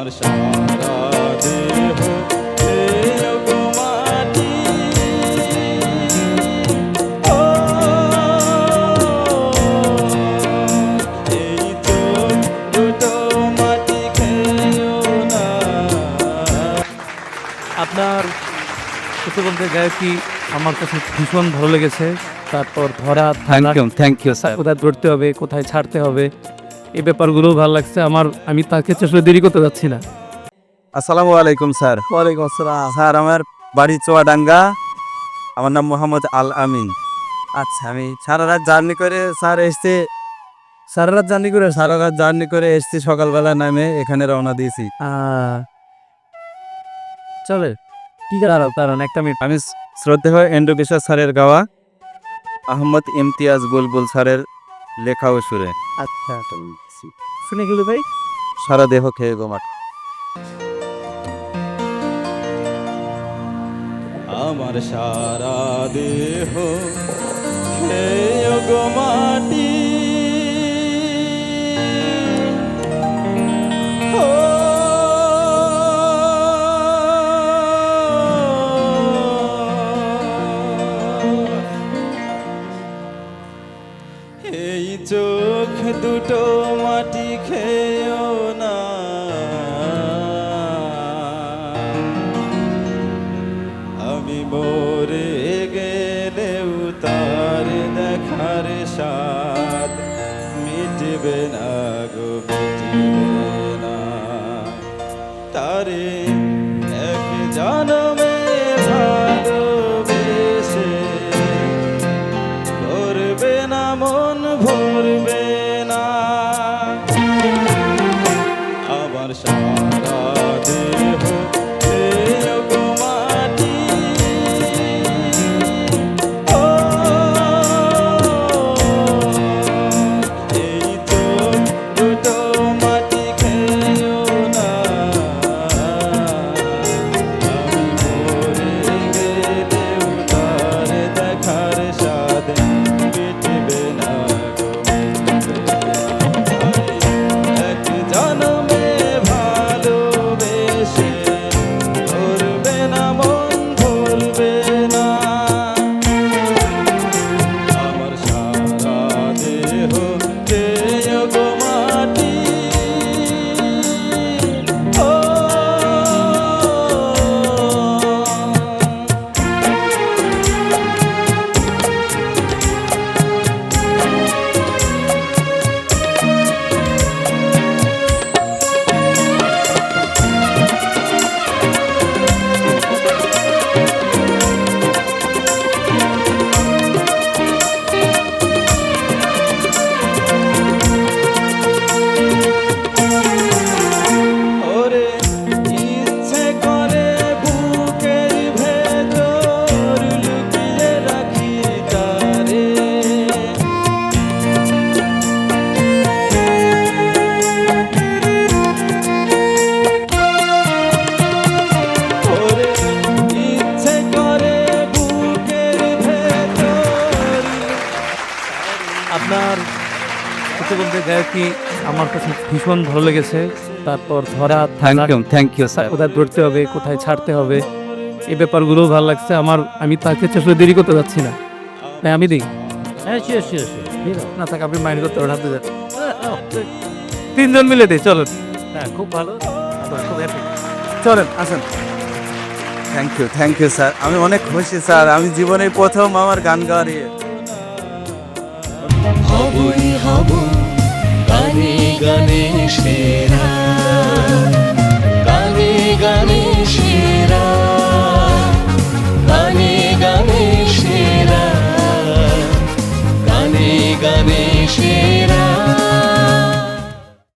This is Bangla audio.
আমার সারা দেহ না। আপনার বলতে গায়কি আমার কাছে ভীষণ ভালো লেগেছে। তারপর ধরা thank you thank you sir কোথায় ধরতে হবে কোথায় ছাড়তে হবে এই ব্যাপারগুলোও ভালো লাগছে। আমার আমি তাকে ক্ষেত্রে আসলে দেরি করতে যাচ্ছি না। আসসালামু আলাইকুম স্যার। ওয়ালাইকুম আসসালাম। স্যার আমার বাড়ি চুয়াডাঙ্গা। আমার নাম মোহাম্মদ আল আমিন। আচ্ছা আমি সারা রাত জার্নি করে স্যার এসছি। সারা রাত জার্নি করে সারা রাত জার্নি করে এসছি সকালবেলা নামে এখানে রওনা দিয়েছি। আহ, চলে। কি কারণ? একটা মিনিট। আমি শ্রদ্ধে শ্রদ্ধেয় এন্ড্রকিশোর স্যারের গাওয়া আহমদ ইমতিয়াজ বুলবুল স্যারের লেখা ও সুরে। আচ্ছা শুনে গেল ভাই? সারা দেহ খেয়ে গো মাঠ। আমার সারা দেহ খেয়ে এই চোখ দুটো মাটি খেয়েও না। আমি মরে গেলেও তার দেখার স্বাদ মিটবে না গো, মিটবে না। তারে আপনার সত্যি বলতে গায়কি আমার কাছে ভীষণ ভালো লেগেছে। তারপর ধরা thank you thank you sir কোথায় ধরতে হবে কোথায় ছাড়তে হবে এই ব্যাপারগুলোও ভালো লাগছে। আমার আমি তার চেষ্টা দেরি করতে যাচ্ছি না। হ্যাঁ আমি দিই? হ্যাঁ শিওর শিওর শিওর না থাক আপনি মাইন্ড করতে ওঠাতে যান তিনজন মিলে দিই চলেন। হ্যাঁ খুব ভালো। খুব হ্যাপি চলেন আসেন। Thank you thank you sir আমি অনেক খুশি স্যার আমি জীবনে প্রথম আমার গান গাওয়ার ইয়ে। হবই হব গানে গানে সেরা